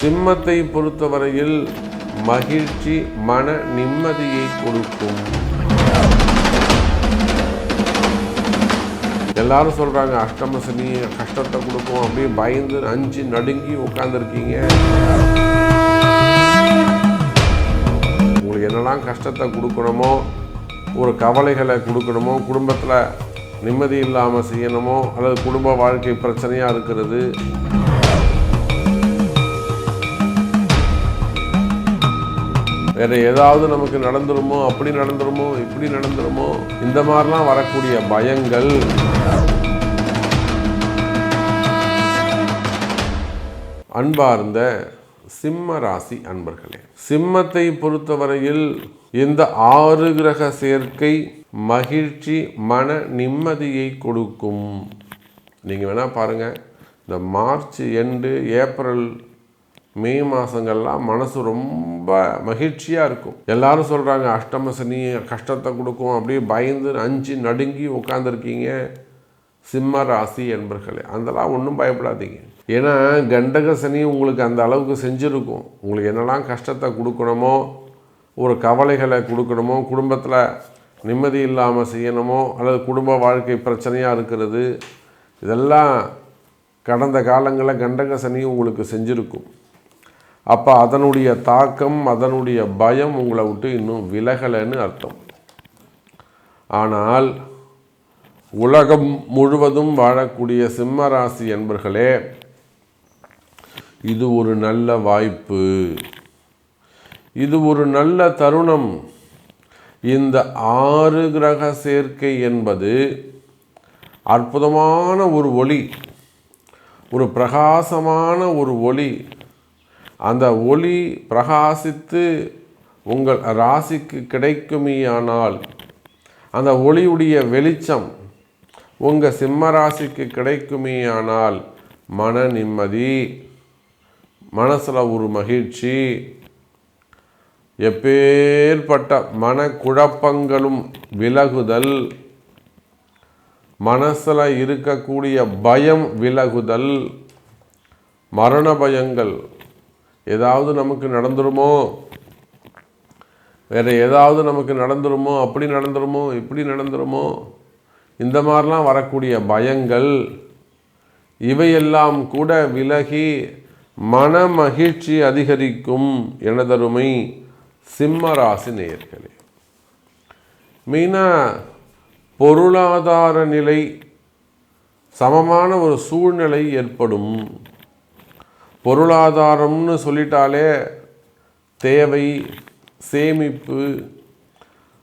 சிம்மத்தை பொறுத்தவரையில் மகிழ்ச்சி மன நிம்மதியை கொடுக்கும். எல்லாரும் சொல்றாங்க அஷ்டம சனி கஷ்டத்தை கொடுக்கும் அப்படியே பயந்து அஞ்சு நடுங்கி உட்காந்துருக்கீங்க உங்களுக்கு என்னெல்லாம் கஷ்டத்தை கொடுக்கணுமோ ஒரு கவலைகளை கொடுக்கணுமோ குடும்பத்தில் நிம்மதி இல்லாமல் செய்யணுமோ அல்லது குடும்ப வாழ்க்கை பிரச்சனையாக இருக்கிறது வேற ஏதாவது நமக்கு நடந்துருமோ அப்படி நடந்துருமோ இப்படி நடந்துருமோ இந்த மாதிரிலாம் வரக்கூடிய பயங்கள். அன்பார்ந்த சிம்ம ராசி அன்பர்களே சிம்மத்தை பொறுத்தவரையில் இந்த ஆறு கிரக சேர்க்கை மகிழ்ச்சி மன நிம்மதியை கொடுக்கும். நீங்கள் வேணால் பாருங்கள் இந்த மார்ச் எண்டு ஏப்ரல் மே மாதங்கள்லாம் மனசு ரொம்ப மகிழ்ச்சியாக இருக்கும். எல்லாரும் சொல்கிறாங்க அஷ்டம சனி கஷ்டத்தை கொடுக்கும். அப்படியே பயந்து அஞ்சு நடுங்கி உட்காந்துருக்கீங்க சிம்ம ராசி என்பர்களே. அதெல்லாம் ஒன்றும் பயப்படாதீங்க. ஏன்னா கண்டக சனி உங்களுக்கு அந்த அளவுக்கு செஞ்சுருக்கும். உங்களுக்கு என்னெல்லாம் கஷ்டத்தை கொடுக்கணுமோ ஒரு கவலைகளை கொடுக்கணுமோ குடும்பத்தில் நிம்மதி இல்லாமல் செய்யணுமோ அல்லது குடும்ப வாழ்க்கை பிரச்சனையாக இருக்கிறது இதெல்லாம் கடந்த காலங்களில் கண்டக சனி உங்களுக்கு செஞ்சுருக்கும். அப்போ அதனுடைய தாக்கம் அதனுடைய பயம் உங்களை விட்டு இன்னும் விலகலைன்னு அர்த்தம். ஆனால் உலகம் முழுவதும் வாழக்கூடிய சிம்ம ராசி என்பர்களே இது ஒரு நல்ல வாய்ப்பு. இது ஒரு நல்ல தருணம். இந்த ஆறு கிரக சேர்க்கை என்பது அற்புதமான ஒரு ஒளி ஒரு பிரகாசமான ஒரு ஒளி அந்த ஒளி பிரகாசித்து உங்கள் ராசிக்கு கிடைக்குமேயானால் அந்த ஒளியுடைய வெளிச்சம் உங்கள் சிம்ம ராசிக்கு கிடைக்குமேயானால் மன நிம்மதி மனசில் ஒரு மகிழ்ச்சி எப்பேற்பட்ட மனக்குழப்பங்களும் விலகுதல் மனசில் இருக்கக்கூடிய பயம் விலகுதல் மரண பயங்கள் ஏதாவது நமக்கு நடந்துருமோ? வேறு ஏதாவது நமக்கு நடந்துருமோ? அப்படி நடந்துருமோ? இப்படி நடந்துருமோ? இந்த மாதிரிலாம் வரக்கூடிய பயங்கள் இவையெல்லாம் கூட விலகி மன மகிழ்ச்சி அதிகரிக்கும் எனதருமை சிம்ம ராசி நேயர்களே. மெயினாக பொருளாதார நிலை சமமான ஒரு சூழ்நிலை ஏற்படும். பொருளாதாரம்னு சொல்லிட்டாலே தேவை சேமிப்பு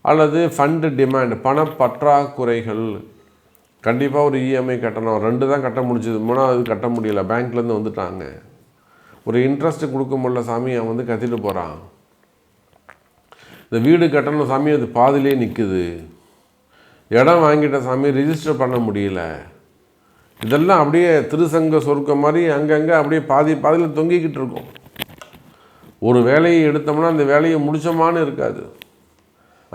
அல்லது ஃபண்டு டிமாண்ட் பணப்பற்றாக்குறைகள் கண்டிப்பாக ஒரு இஎம்ஐ கட்டணும். ரெண்டு தான் கட்ட முடிஞ்சது. மூணாவது கட்ட முடியல. பேங்க்லேருந்து வந்துட்டாங்க. ஒரு இன்ட்ரெஸ்ட் கொடுக்க முடியல சாமி அவன் வந்து கத்திட்டு போகிறான் இந்த வீடு கட்டணும் சாமி அது பாதிலே நிற்குது இடம் வாங்கிட்ட சாமி ரிஜிஸ்டர் பண்ண முடியல. இதெல்லாம் அப்படியே திருசங்க சொர்க்கம் மாதிரி அங்கங்கே அப்படியே பாதி பாதியில் தொங்கிக்கிட்டு இருக்கும். ஒரு வேலையை எடுத்தோம்னா அந்த வேலையை முடிச்சோமான்னு இருக்காது.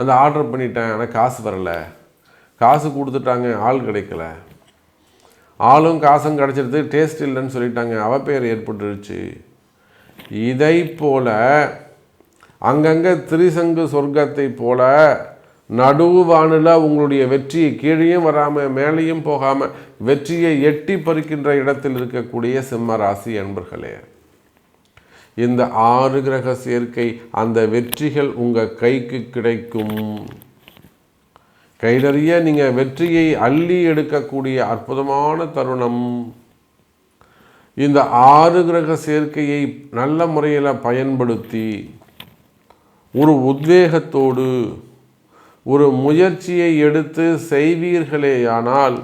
அந்த ஆர்டர் பண்ணிட்டேன் ஆனால் காசு வரலை. காசு கொடுத்துட்டாங்க ஆள் கிடைக்கல. ஆளும் காசும் கிடச்சிருது டேஸ்ட் இல்லைன்னு சொல்லிட்டாங்க. அவப்பெயர் ஏற்பட்டுருச்சு. இதை போல் அங்கங்கே திரிசங்கு சொர்க்கத்தை போல நடுவானில் உங்களுடைய வெற்றியை கீழேயும் வராமல் மேலேயும் போகாமல் வெற்றியை எட்டி பறிக்கின்ற இடத்தில் இருக்கக்கூடிய சிம்ம ராசி அன்பர்களே இந்த ஆறு கிரக சேர்க்கை அந்த வெற்றிகள் உங்கள் கைக்கு கிடைக்கும். கைதறிய நீங்கள் வெற்றியை அள்ளி எடுக்கக்கூடிய அற்புதமான தருணம். இந்த ஆறு கிரக சேர்க்கையை நல்ல முறையில் பயன்படுத்தி ஒரு உத்வேகத்தோடு ஒரு முயற்சியை எடுத்து செய்வீர்களேயானால்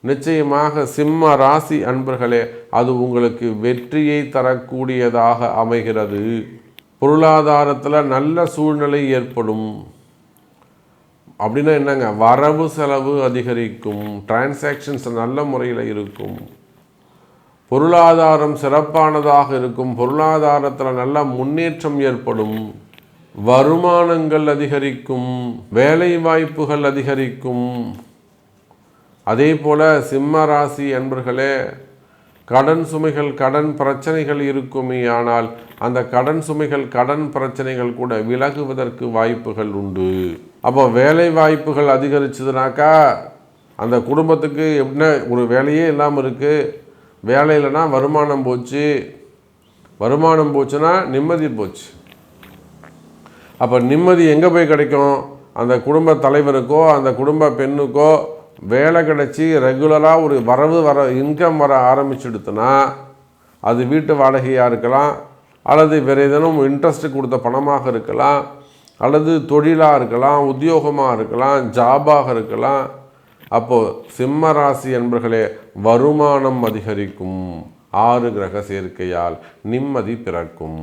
நிச்சயமாக சிம்ம ராசி அன்பர்களே அது உங்களுக்கு வெற்றியை தரக்கூடியதாக அமைகிறது. பொருளாதாரத்தில் நல்ல சூழ்நிலை ஏற்படும். அப்படின்னா என்னங்க? வரவு செலவு அதிகரிக்கும். டிரான்சாக்ஷன்ஸ் நல்ல முறையில் இருக்கும். பொருளாதாரம் சிறப்பானதாக இருக்கும். பொருளாதாரத்தில் நல்ல முன்னேற்றம் ஏற்படும். வருமானங்கள் அதிகரிக்கும் வேலை வாய்ப்புகள் அதிகரிக்கும். அதே போல் சிம்ம ராசி என்பர்களே கடன் சுமைகள் கடன் பிரச்சனைகள் இருக்குமே ஆனால் அந்த கடன் சுமைகள் கடன் பிரச்சனைகள் கூட விலகுவதற்கு வாய்ப்புகள் உண்டு. அப்போ வேலை வாய்ப்புகள் அதிகரிச்சதுனாக்கா அந்த குடும்பத்துக்கு என்ன ஒரு வேலையே இல்லாமல் இருக்குது வேலை இல்லைன்னா வருமானம் போச்சு. வருமானம் போச்சுன்னா நிம்மதி போச்சு. அப்போ நிம்மதி எங்கே போய் கிடைக்கும்? அந்த குடும்ப தலைவருக்கோ அந்த குடும்ப பெண்ணுக்கோ வேலை கிடைச்சி ரெகுலராக ஒரு வரவு வர இன்கம் வர ஆரம்பிச்சுடுத்துனா அது வீட்டு வாடகையாக இருக்கலாம் அல்லது வேறு ஏதேனும் இன்ட்ரெஸ்ட் கொடுத்த பணமாக இருக்கலாம் அல்லது தொழிலாக இருக்கலாம் உத்தியோகமாக இருக்கலாம் ஜாபாக இருக்கலாம். அப்போது சிம்ம ராசி என்பர்களே வருமானம் அதிகரிக்கும். ஆறு கிரக சேர்க்கையால் நிம்மதி பிறக்கும்.